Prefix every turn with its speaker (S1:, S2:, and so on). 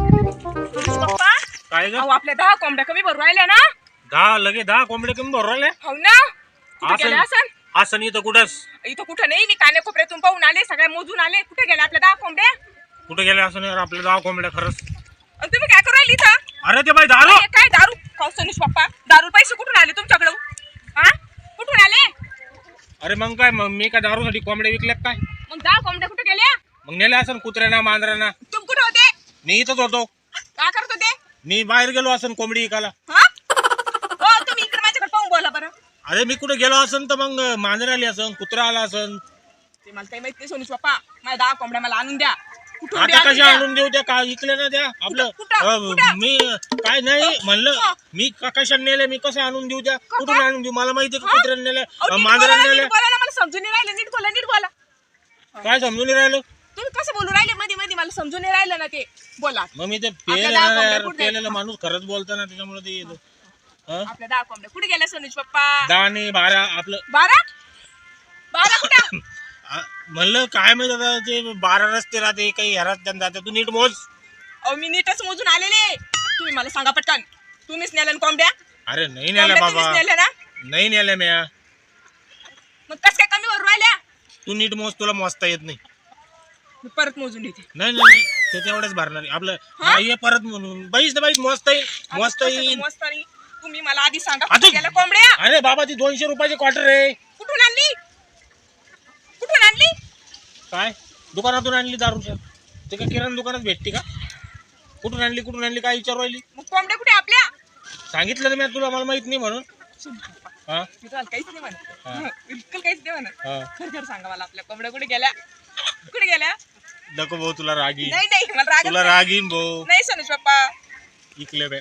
S1: पप्पा
S2: काय ग?
S1: अहो आपल्या दहा कोंबड्या कमी भरू राहिल्या ना?
S2: दहा लगे दहा कोंबड्या कमी भरू राहिले
S1: हो ना? कुठे असन
S2: असं इथं कुठंच
S1: इथं कुठं नाही मी काने कोपऱ्यातून पाहून आले सगळ्या मोजून आले. कुठे गेले आपल्या दहा कोंबड्या?
S2: कुठे गेले असं नाही आपल्या दहा कोंबड्या खरंच.
S1: आणि तुम्ही काय करू राहिली इथं?
S2: अरे ते बाई दारू.
S1: अरे, काय दारू? खाऊ सोनुष पप्पा दारू पैसे कुठून आले तुमच्याकडं? हा
S2: अरे मग काय मग मी काय दारूसाठी कोंबड्या विकल्या काय?
S1: मग दहा कोंबड्या कुठे गेल्या?
S2: मग नेल्या असं कुत्र्याना मांजरांना.
S1: तुम कुठे होते?
S2: मी इथंच होतो.
S1: काय करत होते?
S2: मी बाहेर गेलो असं कोंबडी विकायला.
S1: हा? हो तुम्ही इकडे माझ्याकडे पाहून बोला बरं.
S2: अरे मी कुठे गेलो असन तर मग मांजर आली असन कुत्रा आला असन.
S1: ते मला काही माहीत नाही पप्पा माझ्या दहा कोंबड्या मला आणून द्या.
S2: आता
S1: द्या,
S2: कशा
S1: द्या.
S2: आणून देऊ त्या? का विकल्या ना त्या? आपलं? अ? मी काय नाही म्हणलं. मी का- कशा नेले मी कसं आणून देऊ त्या? कुठून आणून देऊ? मला माहिती आहे का? कुत्र्याने
S1: बोला
S2: मांजराने
S1: ना,
S2: नेल्या?
S1: नीट बोला ना, मला समजून नाही राहिलं. नीट बोला नीट बोला.
S2: काय समजून नाही राहिलं?
S1: तुम्ही कसं बोलू राहिले? मध्ये मध्ये मला समजून नाही राहिलं ना ते. बोला.
S2: मग मी ते
S1: आपल्या दहा कोंबड्या
S2: पेलेला
S1: कुठे?
S2: पेलेला माणूस खरंच बोलतो ना त्याच्यामुळे ते येतो. हं?
S1: आपल्या दहा कोंबड्या. कुठे गेल्या सोनुष पप्पा?
S2: दहा आणि बारा आपलं
S1: बारा? बारा कुठं?
S2: म्हणलं काय माहीत आता ते बारा रस्ते राहते काही ह्या रस्त्याने जाते तू नीट मोज
S1: अहो मी नीटच मोजून आलेले. तुम्ही मला सांगा पटकन. तुम्हीच नेल्या ना कोंबड्या?
S2: अरे नाही नेल्या
S1: कोंबड्या
S2: बाबा.
S1: नेल्या ना?
S2: नाही नेल्या म्या.
S1: मग कस काय कमी भरू राहिल्या?
S2: तू नीट मोज तुला मोजता येत नाही.
S1: मी परत मोजून येते
S2: नाही नाही नाही, ते तेवढंच भरणार आहे. आपलं
S1: हा?
S2: हा, परत म्हणून. बाईस ना बाईस मोजता येईल. मोजता येईल.
S1: मोजता नाही? तुम्ही मला आधी सांगा
S2: आता-
S1: कुठे गेल्या कोंबड्या?
S2: अरे बाबा ती दोनशे रुपयाची क्वार्टर आहे.
S1: कुठून आणली? आणली?
S2: काय? दुकानातून आणली दारूच्या ते का किराणा दुकानात भेटते का? कुठून आणली कुठून आणली काय विचारू राहिली?
S1: मग कोंबड्या कुठे आपल्या?
S2: सांगितलं ना मी तुला मला माहीत नाही म्हणून. हा?
S1: मी तुम्हाला काहीच नाही म्हणत.
S2: हा.
S1: हं, बिलकुल काहीच नाही म्हणत.
S2: हा.
S1: खरं खरं सांगा मला आपल्या कोंबड्या कुठे गेल्या? कुठे गेल्या?
S2: नको भाऊ तुला रागी
S1: नाही नाही मला राग
S2: तुला रागीन भाऊ.
S1: नाही सोनुष पप्पा.
S2: इकले बे